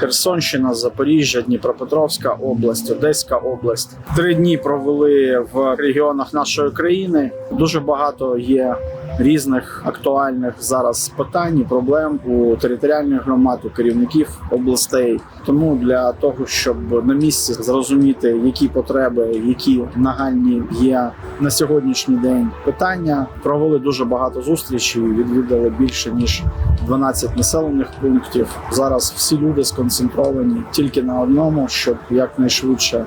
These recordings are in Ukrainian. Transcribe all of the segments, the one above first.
Херсонщина, Запоріжжя, Дніпропетровська область, Одеська область. Три дні провели в регіонах нашої країни. Дуже багато є різних актуальних зараз питань і проблем у територіальних громад, у керівників областей. Тому для того, щоб на місці зрозуміти, які потреби, які нагальні є на сьогоднішній день питання, провели дуже багато зустрічей. Відвідали більше ніж 12 населених пунктів. Зараз всі люди сконцентровані тільки на одному, щоб якнайшвидше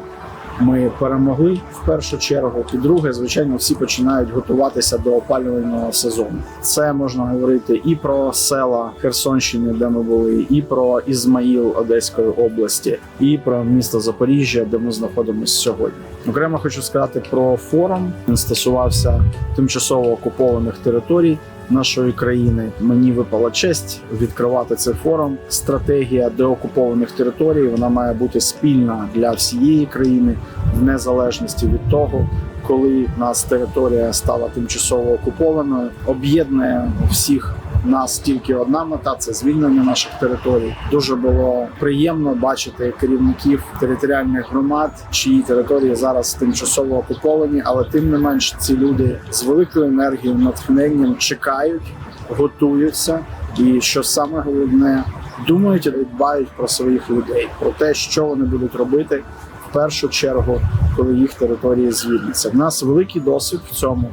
ми перемогли в першу чергу. І друге, звичайно, всі починають готуватися до опалювального сезону. Це можна говорити і про села Херсонщини, де ми були, і про Ізмаїл Одеської області, і про місто Запоріжжя, де ми знаходимося сьогодні. Окремо хочу сказати про форум. Він стосувався тимчасово окупованих територій. Нашої країни мені випала честь відкривати цей форум. Стратегія деокупованих територій вона має бути спільна для всієї країни в незалежності від того, коли нас територія стала тимчасово окупованою, об'єднує всіх нас тільки одна мета це звільнення наших територій. Дуже було приємно бачити керівників територіальних громад, чиї території зараз тимчасово окуповані, але тим не менш ці люди з великою енергією, натхненням чекають, готуються, і що саме головне, думають і дбають про своїх людей, про те, що вони будуть робити в першу чергу, коли їх території звільняться. В нас великий досвід в цьому,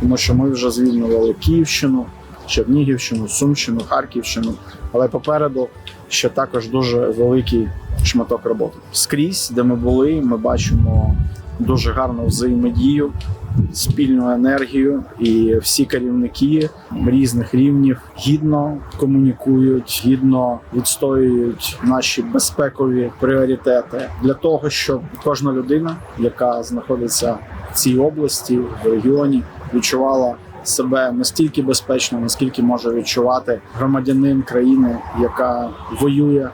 тому що ми вже звільнювали Київщину. Чернігівщину, Сумщину, Харківщину, але попереду ще також дуже великий шматок роботи. Скрізь, де ми були, ми бачимо дуже гарну взаємодію, спільну енергію, і всі керівники різних рівнів гідно комунікують, гідно відстоюють наші безпекові пріоритети. Для того, щоб кожна людина, яка знаходиться в цій області, в регіоні, відчувала себе настільки безпечно, наскільки може відчувати громадянин країни, яка воює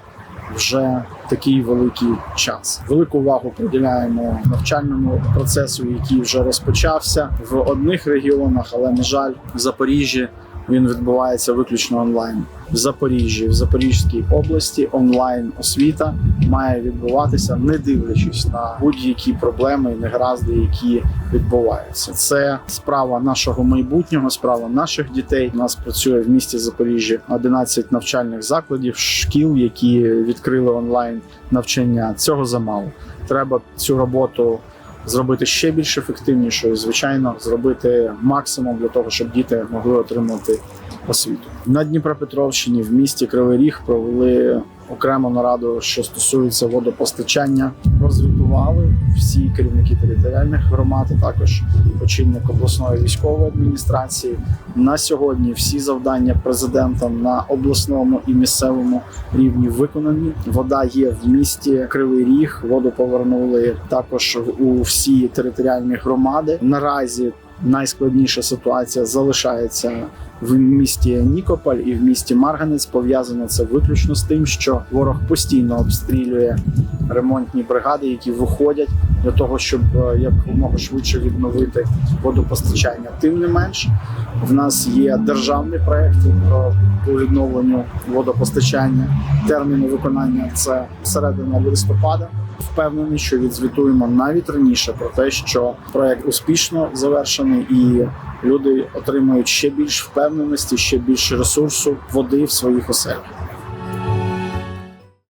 вже такий великий час. Велику увагу приділяємо навчальному процесу, який вже розпочався в одних регіонах, але на жаль, в Запоріжжі він відбувається виключно онлайн. В Запоріжжі, в Запорізькій області онлайн освіта має відбуватися, не дивлячись на будь-які проблеми і негаразди, які відбуваються. Це справа нашого майбутнього, справа наших дітей. У нас працює в місті Запоріжжі 11 навчальних закладів, шкіл, які відкрили онлайн навчання. Цього замало. Треба цю роботу зробити ще більш ефективнішою. Звичайно, зробити максимум для того, щоб діти могли отримати освіту. На Дніпропетровщині в місті Кривий Ріг провели окрему нараду, що стосується водопостачання. Розвітували всі керівники територіальних громад, а також очільник обласної військової адміністрації. На сьогодні всі завдання президента на обласному і місцевому рівні виконані. Вода є в місті Кривий Ріг. Воду повернули також у всі територіальні громади. Наразі найскладніша ситуація залишається в місті Нікополь і в місті Марганець. Пов'язано це виключно з тим, що ворог постійно обстрілює ремонтні бригади, які виходять для того, щоб е, якомога швидше відновити водопостачання. Тим не менш, в нас є державний проект про по відновленню водопостачання. Терміни виконання це середина листопада. Впевнений, що відзвітуємо навіть раніше про те, що проект успішно завершений, і люди отримують ще більш впевненості, ще більше ресурсу води в своїх оселях.